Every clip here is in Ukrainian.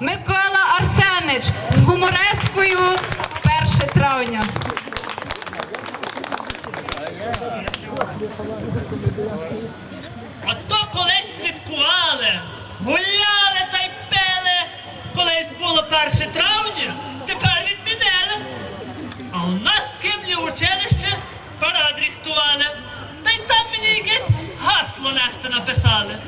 Микола Арсенич з гуморескою 1 травня. А то колись святкували, гуляли та й пили. Колись було 1 травня, тепер відмінили. А у нас Кимлі училище парад ріхтували. Та й там мені якесь гасло нести написали.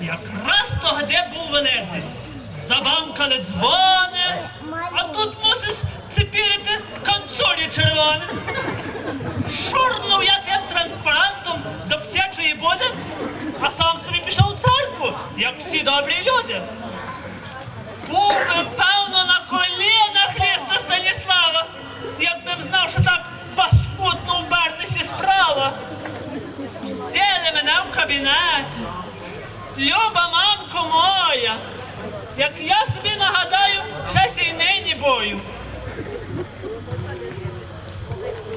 Якраз того, де був Великдень. Забамкали дзвони, а тут мусиш цепірити канцурі червоне. Шурнув я тим транспарантом до псячої буди, а сам собі пішов у церкву, як всі добрі люди. Був певно, на колінах Христа Станіслава, якби б знав, що так паскудно в Бернесі справа. Взяли мене в кабінет. Люба мамко моя, як я собі нагадаю, ще сій нині бою.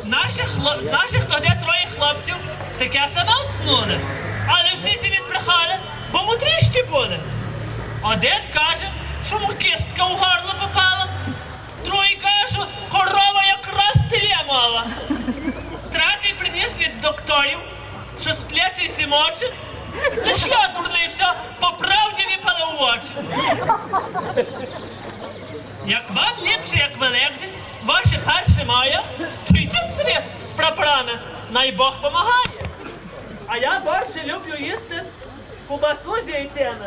Наших, хло- наших тоді троє хлопців таке саме вткнули. Але всі сі відбрехали, бо мудріші були. Один каже, що йому кістка у горло попала, другий каже, корова якраз теле мала. Третій приніс від докторів, що з плечі сімочі. Лиш я дурний все, по правді випали в очі. Як вам ліпше, як Великдень, ваше перше мая, то йдіть собі з прапорами, най Бог помагає. А я більше люблю їсти кубасу з яйцями,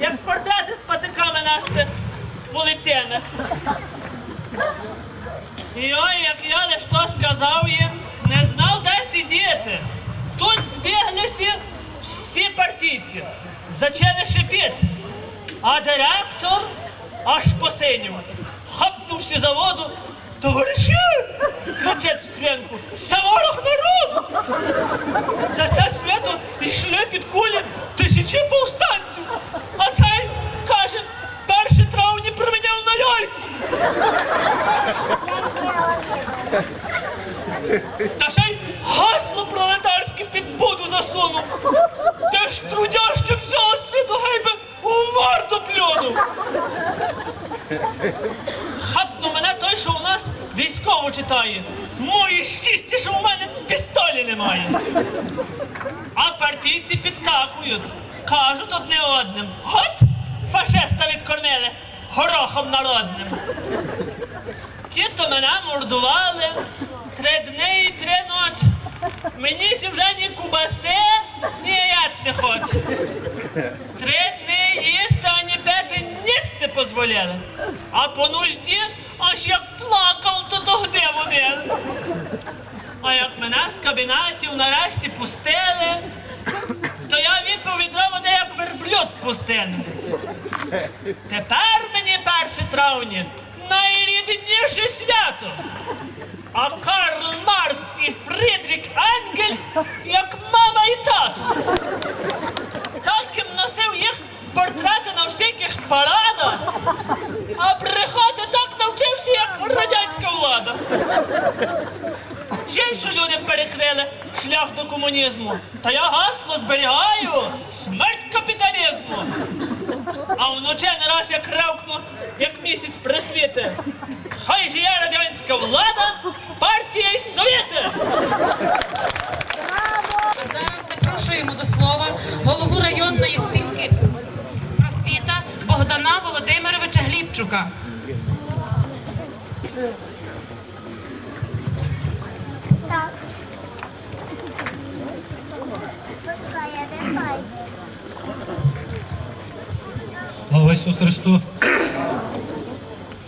як портрети з патиками нести вулицями. І ой, як я лиш то сказав їм, не знав, де сидіти. Тут збіглися всі партійці, зачали шипіти. А директор аж посинів. Хапнувши за воду, товариші, кричать в склянку, це ворог народу. За це свято йшли під кулі тисячі повстанців. Немає. А партійці підтакують, кажуть одне одним. От фашиста відкормили горохом народним. Ті то мене мордували три дні і три ночі. Мені сі вже ні кубаси, ні яєць не хоче. Три дні їсти, ані пити ніц не дозволяли. А по нужді аж як плакав, то тогди водили. А як мене з кабінетів нарешті пустили, то я відповідь відро води, як верблюд пустили. Тепер мені 1 травня найрідніше свято. А Карл Маркс і Фрідрік Енгельс як мама і тато. Так їм носив їх портрети на всяких парадах, а брехати так навчився, як радянська влада. Жаль, що люди перекрили шлях до комунізму. Та я гасло зберігаю смерть капіталізму. А вночі не раз як ревкну, як місяць присвіти. Хай же є радянська влада, партія й совєти. А зараз запрошуємо до слова голову районної спілки просвіта Богдана Володимировича Глібчука. Слава Ісусу Христу!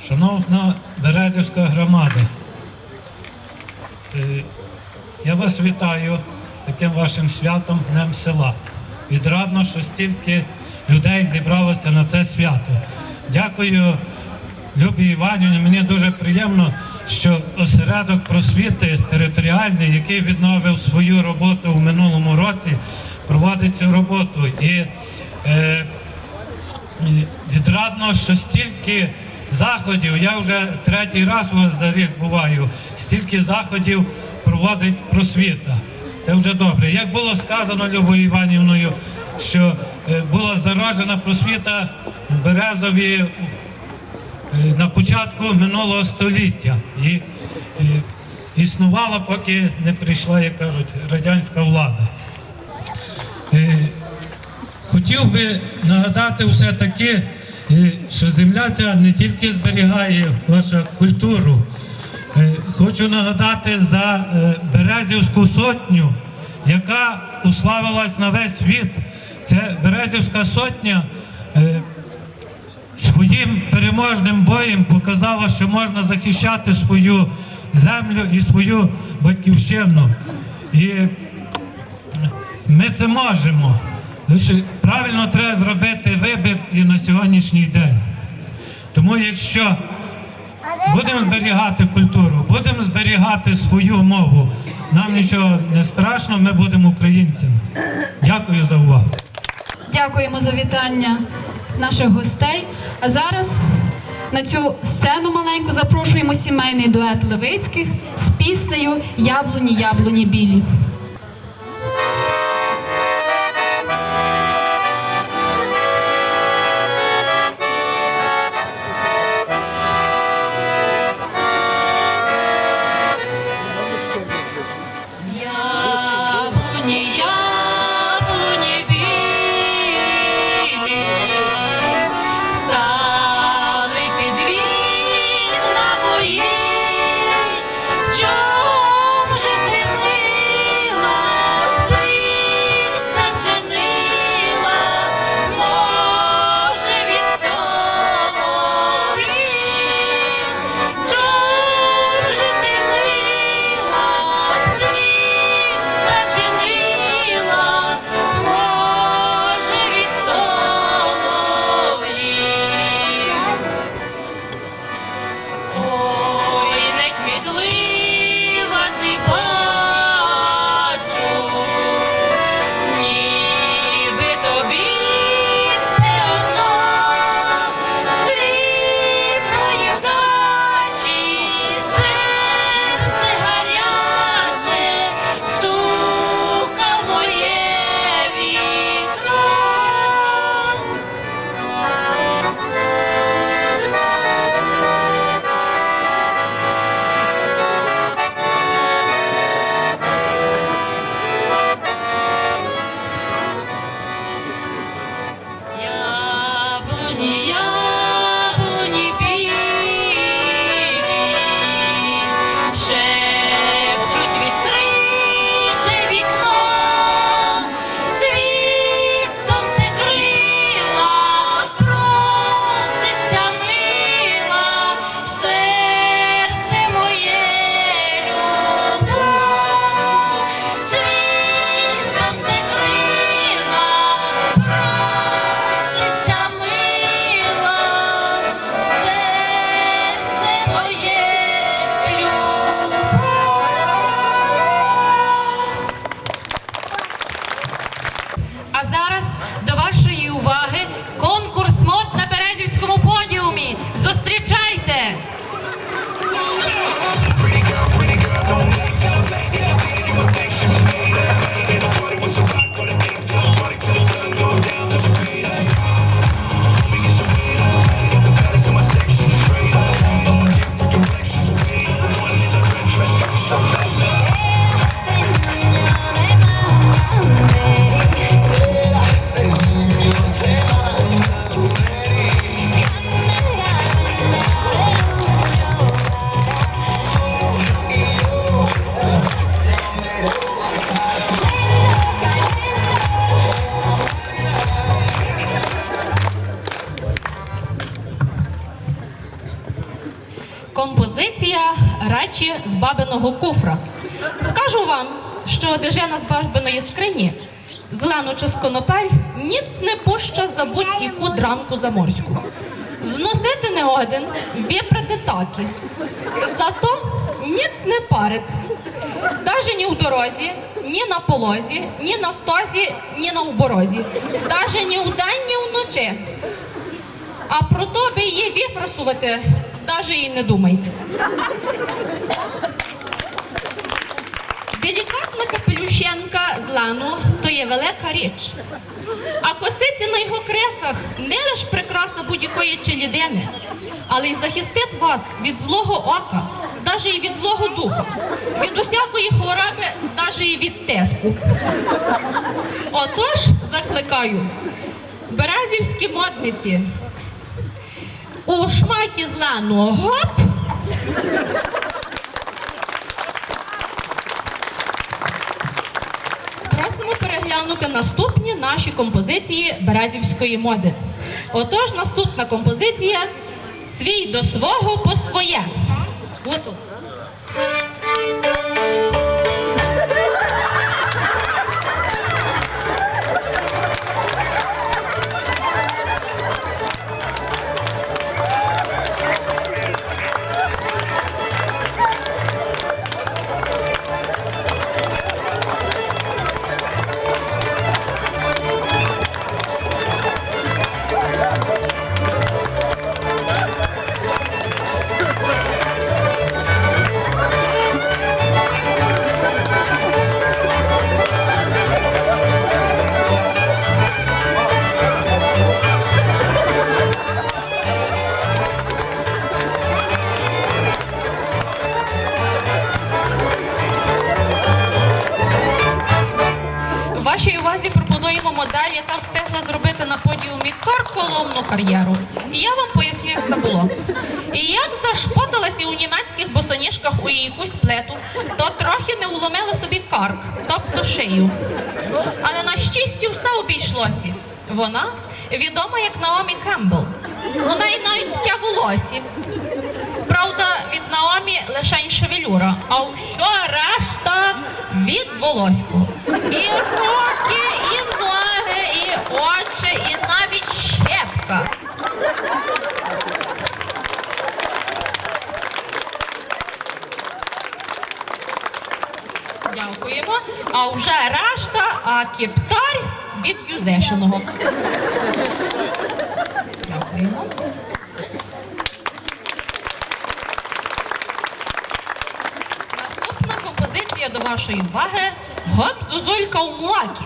Шановна Березівська громада, е, я вас вітаю таким вашим святом Днем села. Відрадно, що стільки людей зібралося на це свято. Дякую Любі Іванівні. Мені дуже приємно, що осередок просвіти територіальний, який відновив свою роботу в минулому році, проводить цю роботу. І е, Відрадно, що стільки заходів, я вже третій раз за рік буваю, стільки заходів проводить просвіта. Це вже добре. Як було сказано Любою Іванівною, що е, була заражена просвіта Березові е, на початку минулого століття. І е, існувала, поки не прийшла, як кажуть, радянська влада. Е, Хотів би нагадати все-таки, е, що земля ця не тільки зберігає вашу культуру. Е, Хочу нагадати за Березівську сотню, яка уславилась на весь світ. Це Березівська сотня своїм переможним боєм показала, що можна захищати свою землю і свою батьківщину. І ми це можемо. Лише правильно треба зробити вибір і на сьогоднішній день. Тому якщо будемо зберігати культуру, будемо зберігати свою мову, нам нічого не страшно, ми будемо українцями. Дякую за увагу. Дякуємо за вітання наших гостей. А зараз на цю сцену маленьку запрошуємо сімейний дует Левицьких з піснею Яблуні, яблуні білі. Що одежина з бабиної скрині, зелену чи з конопель, ніц не пуща за будь-яку дранку заморську. Зносити не один, випрати таки. Зато ніц не парить. Даже ні в дорозі, ні на полозі, ні на стозі, ні на уборозі. Даже ні вдень, ні вночі. А про то би її вифрасувати, навіть і не думайте. Делікатна капелюшенка з лану то є велика річ. А косиці на його кресах не лише прикраса будь-якої челідини, але й захистить вас від злого ока, навіть і від злого духа, від усякої хвороби, навіть і від теску. Отож, закликаю, березівські модниці, у шматі зеленого гоп. Переглянути наступні наші композиції березівської моди. Отож, наступна композиція свій до свого по своє. Гуцул. Карк, тобто шию. Але на щастя все обійшлося. Вона відома як Наомі Кембл. У неї навіть таке волосся. Правда, від Наомі лише шевелюра, а все решта від волоську. І руки, і ноги, і очі, і навіть щепка. Дякуємо. А вже решта, а кептар від юзешиного. Дякуємо. Наступна композиція до вашої уваги Гоп зозолька у млакі.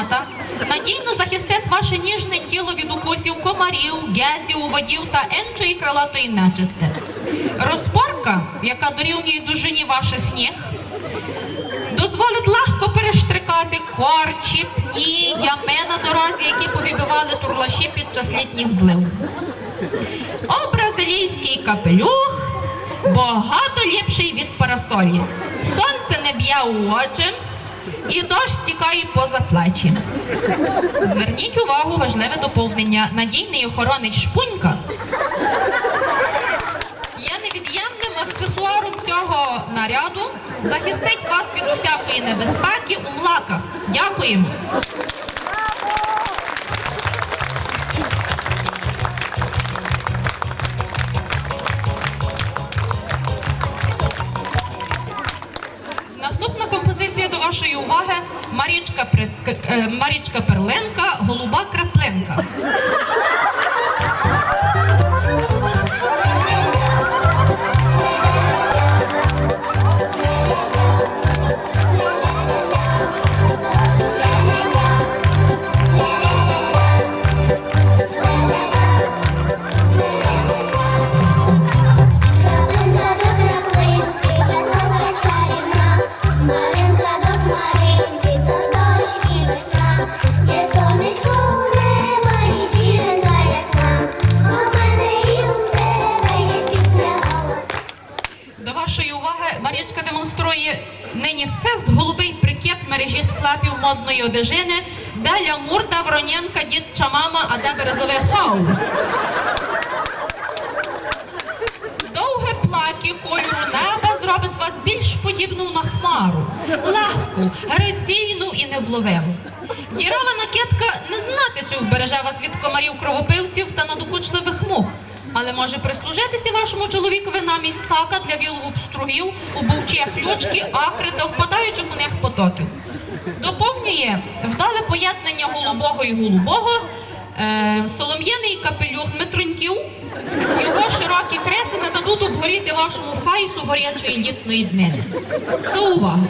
Шмата надійно захистить ваше ніжне тіло від укусів комарів, гедзів, оводів та іншої крилатої нечисти. Розпорка, яка дорівнює довжині ваших ніг, дозволить легко перештрикати корчі, пні, ями на дорозі, які повибивали турлаші під час літніх злив. А бразилійський капелюх багато ліпший від парасолі. Сонце не б'є у очі і дощ стікає поза плечі. Зверніть увагу, важливе доповнення. Надійний охоронець шпунька є невід'ємним аксесуаром цього наряду. Захистить вас від усякої небезпеки у млаках. Дякуємо. Марічка, Перленка, голуба краплинка. Львівської одежини, де лямурда, Вороненка, дід Чамама, а де березовий хаус. Довге плакі кольору неба зробить вас більш подібну на хмару, легку, граційну і невловиму. Дірова накидка не знати, чи вбереже вас від комарів кровопивців та надокучливих мух, але може прислужитися вашому чоловікові намість сака для вілову пстругів, убовчих ключки, акри та впадаючих у них потоків. Доповнює вдале поєднання голубого і голубого, е, солом'яний капелюх Дмитроньків. Його широкі креси не дадуть обгоріти вашому фейсу горячої літної днини. До уваги.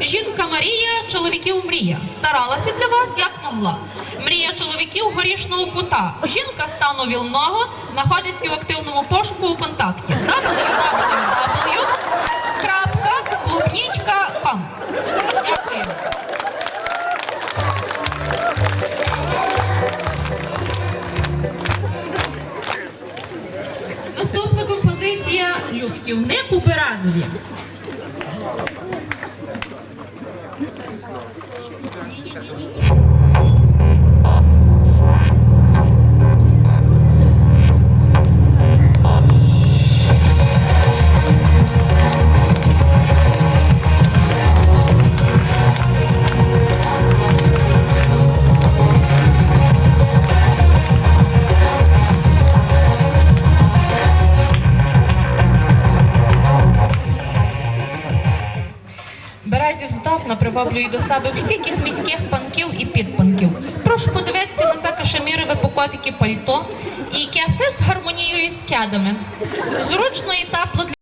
Жінка Марія, чоловіків мрія. Старалася для вас як могла. Мрія чоловіків горішного кута. Жінка стану вільного знаходиться в активному пошуку у контакті. www.клубнічка.com Дякую. Композиція Люфтівник у приваблює до себе всіх міських панків і підпанків. Прошу подивитися на це кашемірове покотики пальто і яке фест гармоніює з кядами. Зручно і тепло для